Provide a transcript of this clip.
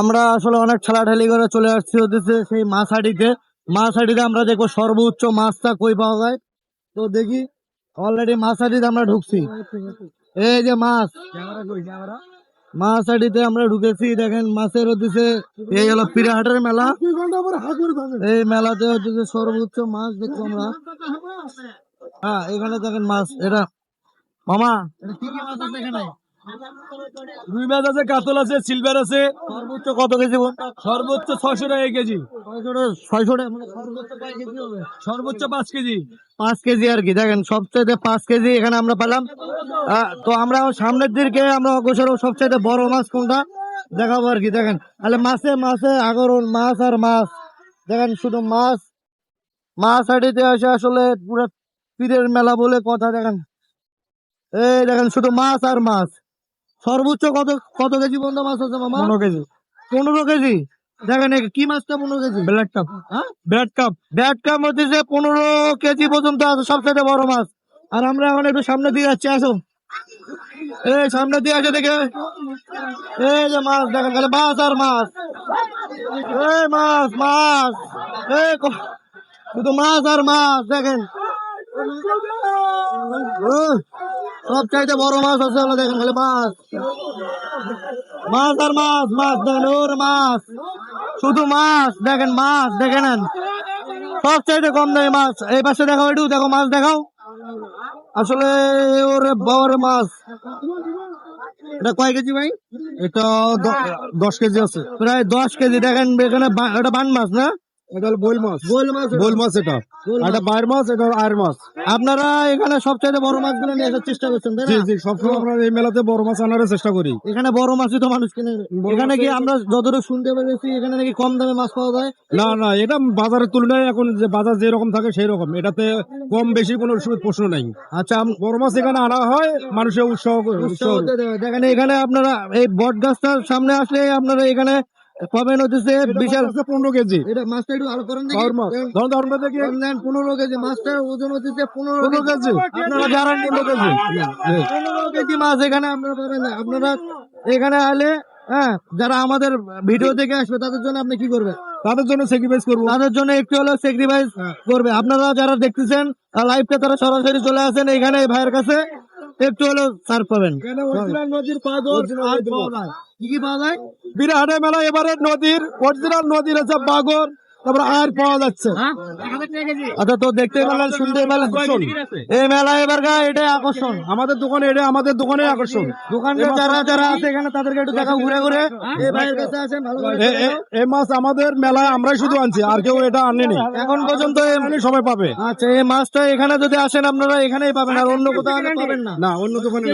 আমরা আসলে অনেক ঠেলাঠেলি করে চলে আসছি হচ্ছে সেই মাছ হাটিতে মাছ হাটিতে আমরা দেখব সর্বোচ্চ মাছটা কই পাওয়া যায়? তো দেখি অলরেডি মাছ হাটিতে আমরা ঢুকছি। এই যে মাছ। মাছ হাটিতে আমরা ঢুকেছি, দেখেন মাছের হচ্ছে এই হলো পিরাহাটের মেলা। এই মেলাতে হচ্ছে সর্বোচ্চ মাছ দেখব আমরা। হ্যাঁ এখানে দেখেন মাছ, এটা। মামা, এটা কি মাছ আছে এখানে? রুই মাছ আছে কাতল আছে সিলভার আছে। সর্বোচ্চ কত কেজি সর্বোচ্চ ছশো টাকা কেজি। ছয়শো ছয়শো মানে সর্বোচ্চ পাঁচ কেজি। পাঁচ কেজি আর কি দেখেন সবচেয়ে পাঁচ কেজি এখানে আমরা পেলাম। তো আমরা সামনের দিকে আমরা অগ্রসর। সবচেয়ে বড় মাছ কোনটা? দেখাবো আর কি দেখেন। তাহলে মাছে মাছে আগরণ মাছ আর মাছ। দেখেন শুধু মাছ। মাছ হাটিতে আসে আসলে পুরো পীরের মেলা বলে কথা দেখেন। এই দেখেন শুধু মাছ আর মাছ। সর্বোচ্চ কত কত কেজি পর্যন্ত মাছ আছে মামা? পনেরো কেজি। পনেরো কেজি? দেখেন কি মাছটা পনেরো কেজি? Black carp. হ্যাঁ? Black carp. ব্যাট কাম হচ্ছে পনেরো কেজি পর্যন্ত আছে সবচেয়ে বড় মাছ। আর আমরা এখন একটু সামনে দিয়ে যাচ্ছি আসো। এই সামনে দিয়ে আসে দেখে। এই যে মাছ দেখেন খালি মাছ আর মাছ। এই মাছ মাছ। এই শুধু মাছ আর মাছ দেখেন। সব চাইতে বড় মাছ আছে হলো দেখেন খালি মাছ। মাছ আর মাছ মাছ দেখেন, ওর মাছ। শুধু মাছ, দেখেন মাছ, দেখে নেন। সব চাইতে কম দামে মাছ, এই পাশে দেখাও একটু দেখো, মাছ দেখাও। আসলে ওরে বড় মাছ। এটা কয় কেজি ভাই? এটা দশ কেজি আছে। প্রায় দশ কেজি, দেখেন এখানে এটা বান মাছ না? এটা হলো বোল মাছ। গোল মাছ বোল মাছ এটা। এটা বাইর মাছ এটা আয়ের মাছ। আপনারা এখানে বড় মাছগুলো নিয়ে আসার চেষ্টা করছেন তাই জি জি সবসময় আমরা এই মেলাতে বড় মাছ আনার চেষ্টা করি। এখানে বড় মাছই তো মানুষ কিনে এখানে কি আমরা যতটুকু শুনতে পেরেছি এখানে নাকি কম দামে মাছ পাওয়া যায়? না না এটা বাজারের তুলনায় এখন যে বাজার যেরকম থাকে সেই রকম এটাতে কম বেশি কোনো প্রশ্ন নাই। আচ্ছা বড় মাছ এখানে আনা হয় মানুষের উৎসাহ উৎসাহ উৎসাহ দেখেন এখানে আপনারা এই বট গাছটার সামনে আসলে আপনারা এখানে হচ্ছে বিশাল পনেরো কেজি। এটা মাছটা একটু আলো করেন ধরুন ধরুন দেখি পনেরো কেজি মাছটার ওজন হচ্ছে পনেরো পনেরো কেজি। আপনারা পনেরো কেজি। পনেরো কেজি মাছ এখানে আপনারা পাবেন না। আপনারা এখানে আলে হ্যাঁ যারা আমাদের ভিডিও দেখে আসবে তাদের জন্য আপনি কি করবেন? তাদের জন্য স্যাক্রিফাইস করব। তাদের জন্য একটু হলেও স্যাক্রিফাইস করবে। আপনারা যারা দেখতেছেন লাইভটা তারা সরাসরি চলে আসেন এখানে ভাইয়ের কাছে। একটু হলো সার পাবেন। নদীর। কি কি পাওয়া যায়? বিরাটে মেলা এবারে নদীর অরিজিনাল নদীর আছে বাগর। তারপরে আর পাওয়া যাচ্ছে। আচ্ছা তো দেখতে পেলেন শুনতে পেলেন এই মেলা এবার গা এটাই আকর্ষণ। আমাদের দোকানে এটা আমাদের দোকানে আকর্ষণ। দোকানদার যারা যারা আছে এখানে তাদেরকে একটু দেখা ঘুরে ঘুরে। এই ভাইয়ের কাছে আসেন ভালো এ- এ- এই মাছ আমাদের মেলায় আমরাই শুধু আনছি আর কেউ এটা আনেনি। এখন পর্যন্ত সবাই পাবে। আচ্ছা এই মাছটা এখানে যদি আসেন আপনারা এখানেই পাবেন আর অন্য কোথাও পাবেন না। না অন্য দোকানে